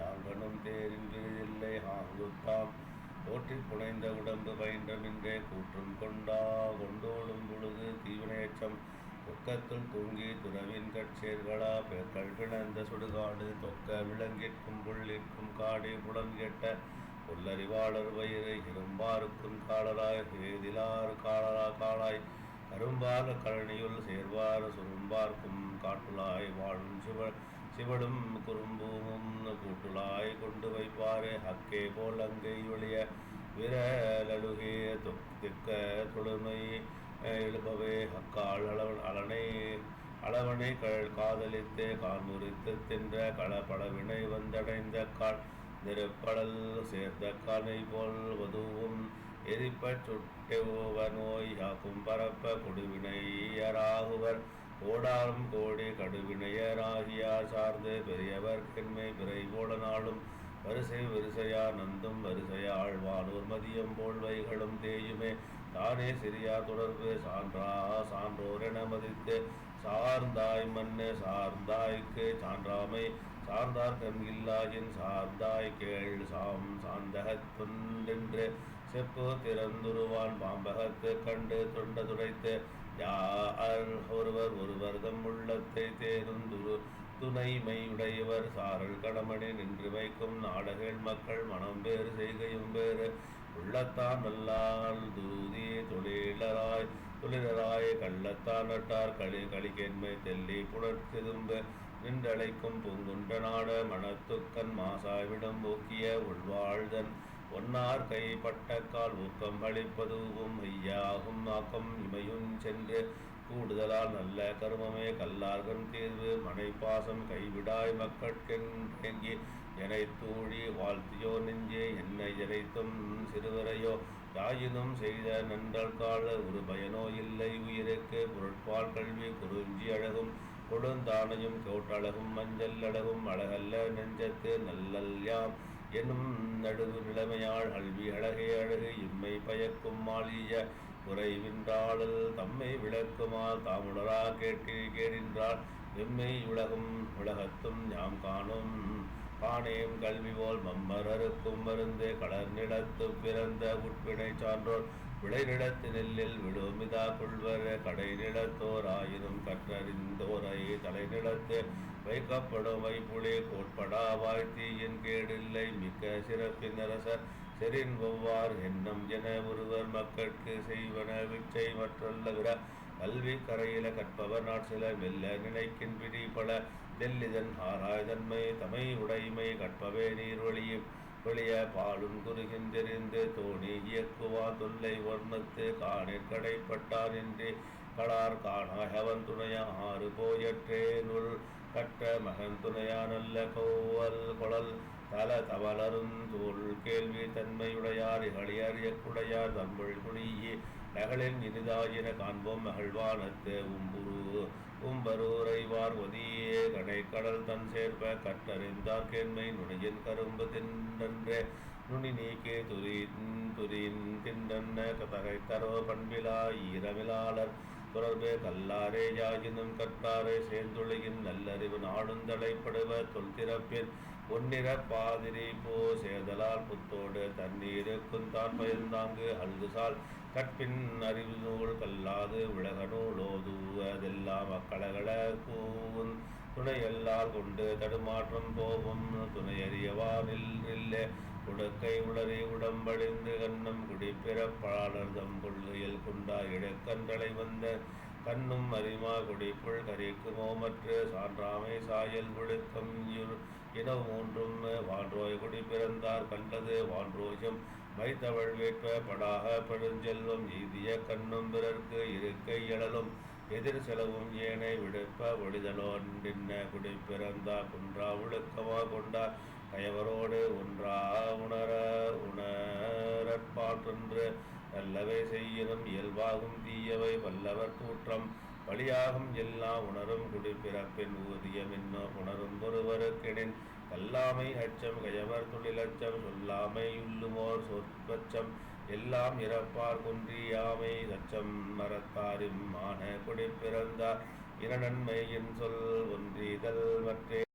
யாங்கனும் தேரின் விருதில்லை ஆங்குத்தாம் போற்றி புனைந்த உடம்பு பயின்றமின்றே கூற்றும் கொண்டா. கொண்டோடும் பொழுது தீவினையச்சம் துக்கத்துள் தூங்கி துறவின் கட்சேர்களா. பெற்கள் பிளந்த சுடுகாடு தொக்க விலங்கிற்கும் புள்ளிற்கும் காடி புலம் கெட்ட புல்லறிவாளர் வயிறு இரும்பாருக்கும் காலராய் ஏதிலாறு காலரா காலாய். கரும்பாக கழனியுள் சேர்வார் சுரும்பார்க்கும் காட்டுலாய் வாழும் சிவ சிவடும் குறும்பூமும் கூட்டுலாய் கொண்டு வைப்பாரே. ஹக்கே போல் அங்கை ஒளிய விரலழுகே திக்க தொழுமை எழுபவே அக்கால் அளவன் அலனை அளவனை காதலித்து கான்முறித்து தின்ற களப்படவினை வந்தடைந்த கால் நெருப்படல் சேர்ந்த காலை போல் வதுவும். எரிப்பச் சுட்டெவ நோய் யாக்கும் பரப்ப கொடுவினையராகுவர் கோடாலும் கோடி கடுவினையராகியார் சார்ந்து பெரியவர் கெண்மை பிறை போல நாளும் வரிசை வரிசையா நந்தும் வரிசையா ஆழ்வானோர் மதியம் போல் வைகளும் தேயுமே. தானே சிறியா தொடர்பு சான்றா சான்றோர் என மதித்து சார்ந்தாய் மண்ணு சார்ந்தாய்க்கு சான்றாமை. சார்ந்தார் இல்லாயின் சார்ந்தாய் கேள் சாம் சாந்தகத்துண்டென்று செப்பு திறந்துருவான் பாம்பகத்து கண்டு தொண்ட துடைத்து யார் ஒருவர் ஒருவர் தம் உள்ளத்தை தேருந்துரு துணைமையுடையவர் சாரல் கடமணி நின்று வைக்கும் நாடகள் மக்கள் மனம் வேறு செய்கையும் வேறு. உள்ளத்தான் நல்லால் தூதி தொழிலராய் தொழிலராய் கள்ளத்தான் நட்டார் களி களிக்கென்மை தெல்லி புணர்த்திதும்பு நின்றழைக்கும் பூங்குண்ட நாட மனத்துக்கன் மாசாவிடம் ஊக்கிய உள்வாழ்தன் ஒன்னார் கைப்பட்ட கால் ஊக்கம் அளிப்பதுவும் ஐயாகும் ஆக்கம் இமையும் சென்று கூடுதலால் நல்ல கருமமே கல்லார்கன் தீர்வு மனைப்பாசம் கைவிடாய் மக்கட்கெங்கி எனை தூழி வாழ்த்தியோ நெஞ்சே என்னை இறைத்தும் சிறுவரையோ யாயினும் செய்த நன்றல் கால ஒரு பயனோ இல்லை உயிருக்கு பொருட்பால் கல்வி குறிஞ்சி அழகும் கொடுந்தானையும் கோட்டழகும் மஞ்சள் அழகும் அழகல்ல நெஞ்சத்து நல்லல் யாம் எனும் நடுவு நிலைமையாள் அல்வி அழகே அழகு இம்மை பயக்கும் மாலிய குறைவின்றாளல் தம்மை விளக்குமால் தாமுடரா கேட்டி கேடின்றாள் எம்மை உலகும் உலகத்தும் யாம் காணும். பானையும் கல்வி போல் மம்மரருக்கும் மருந்து கடல் நிலத்து பிறந்த உட்பிணை சான்றோர் விளைநிலத்து நெல்லில் விடுமிதா கொள்வர கடை நிலத்தோர் ஆயினும் கற்றறிந்தோரை தலைநிலத்து வைக்கப்படும் வைப்புளே கோட்படா வாழ்த்தியின் கேடில்லை மிக்க சிறப்பின் அரசர் செறின் ஒவ்வார் எண்ணம் என ஒருவர் மக்களுக்கு செய்வன விச்சை மற்றல்ல விட கல்வி கரையில கற்பவர் நாட்சில மெல்ல நினைக்கின் பிடி பல நெல்லிதன் ஆராய்தன்மை தமை உடைமை கற்பவே நீர் வழியும் வெளிய பாலும் குறுகின்றெறிந்து தோணி இயக்குவா தொல்லை வர்ணத்து காணிற் கடைப்பட்டான் என்று களார் காணாயவன் துணையா ஆறு போயற்றே நுள் கற்ற மகன் துணையானல்ல கோவல் கொழல் தல தவளரும் தோல் கேள்வி தன்மையுடையார் இகழியறியக்குடையார் தம்புள் குடியே நகலின் இனிதாயின காண்போம் மகிழ்வானத்து உம்புரு உம்பரூரைவார் ஒதியே கடை கடல் தன் சேர்ப்ப கற்றறிந்தார் கேண்மை நுனியின் கரும்பு தின்றன்றே. நுனி நீக்கே துரின் துரின் தின்றன்ன கதகை தரோ பண்பிலா ஈரமிலாளர் தொடர்பே கல்லாரே யாயினும் கற்றாரே. சேர்ந்துளையின் நல்லறிவு நாடுந்தலைப்படுவ தொல்திறப்பின் ஒன்னிற பாதிரி போ. சேதலால் புத்தோடு தண்ணீருக்கும் தான் பயந்தாங்கு அல்குசால் கற்பின் அறிவு நூல் கல்லாது உலக நூலோதுவதெல்லாம் அக்கடகட கூவும். துணையல்லால் கொண்டு தடுமாற்றம் போவும் துணையறியவானில் இல்லே உடக்கை உளறி உடம்பழிந்து கண்ணம் குடிப்பிறப்பாளர் தம் கொள்கையில் குண்டா இழக்கன்றலை வந்த கண்ணும் அரிமா குடிப்புள் கரிக்குமோ மற்ற சான்றாமை சாயல் ஒழுக்கம் இனம் மூன்றும் வான்றோய் குடி பிறந்தார் கண்டது வான்றோஜம் வைத்தவள் வேட்ப படாக பெருஞ்செல்வம் ஈதிய கண்ணும் பிறர்க்கு இருக்கை எழலும். எதிர் செலவும் ஏனை விடுப்ப ஒளிதலோன்றின்ன குடி பிறந்தா குன்றா ஒழுக்கமா கொண்டா கயவரோடு ஒன்றா உணர உணரற்பாற்றென்று நல்லவை செய்யணும் இயல்பாகும் தீயவை வல்லவர் கூற்றம் வழியாகும் எல்லாம் உணரும் குடிப்பிறப்பின் ஊதியம் இன்னும் உணரும் ஒருவருக்கெனின் கல்லாமை அச்சம் கயவர் தொழிலச்சம் சொல்லாமை உள்ளுமோர் சொற்பச்சம் எல்லாம் இறப்பார் குன்றியாமை தச்சம் மரத்தாரிம் மான குடிப்பிறந்தார். இன நன்மையின் சொல் ஒன்றிதல் மற்றே